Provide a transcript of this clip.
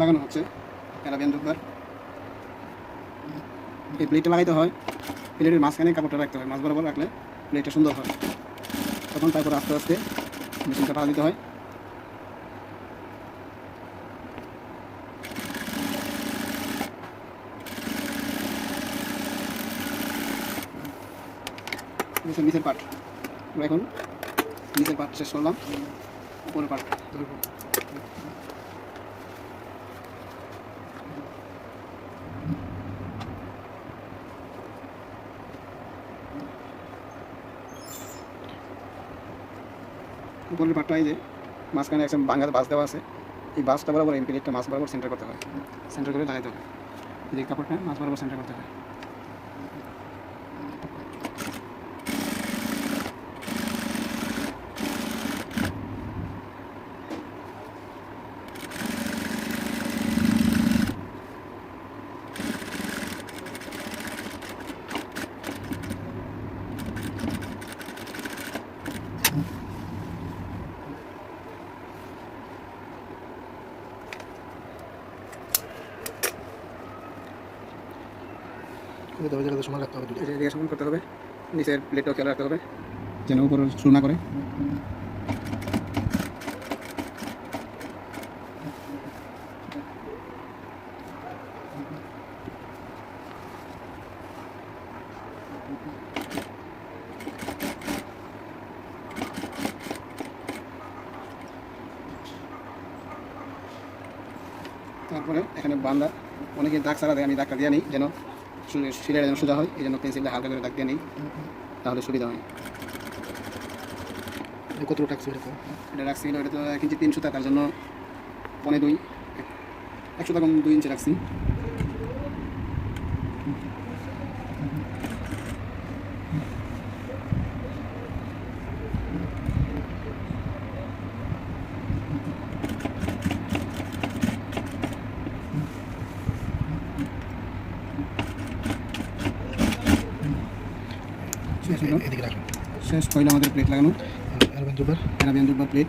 লাগানো হচ্ছে অ্যারাবিয়ান দুবার এই প্লেটটা লাগাইতে হয়। প্লেটের মাঝখানে কাপড়টা রাখতে হয়। মাছ বরাবর রাখলে প্লেটটা সুন্দর হয়। তখন তারপর আস্তে আস্তে মেশিনটা পাড়া দিতে হয়। নিচের পাট। এখন নিচের পাট শেষ করলাম। উপরের পাট উপরের পাটটা এই যে, মাঝখানে একটা বাংলাদেশ বাস দেওয়া আছে। এই বাসটা বরাবর এই একটা মাছ বরাবর সেন্টার করতে হয়। সেন্টার করে লাগাইতে হবে এই কাপড়টা মাছ বরাবর সেন্টার করতে হয়। জায়গাতে সময় রাখতে হবে দুটো। এটা সমান করতে হবে নিচের প্লেটটাও খেয়াল রাখতে হবে। যেন উপর শুরু না করে। তারপরে এখানে বান্দা অনেকে দাগ ছাড়া দেয় আমি দাগটা দিয়ে নিই যেন সিলের যেন সোজা হয় এই জন্য পেন্সিলটা হালকা করে দাগ দিয়ে নিই। তাহলে সুবিধা হয়। কত টাকা এরকম এটা রাখছি এটা তো এক ইঞ্চি তিনশো তার জন্য পনে দুই একশো টাকা দুই ইঞ্চি রাখছি শেষ হলো শেষ হইল আমাদের প্লেট লাগানো? অ্যারাবিয়ান দুবার। প্লেট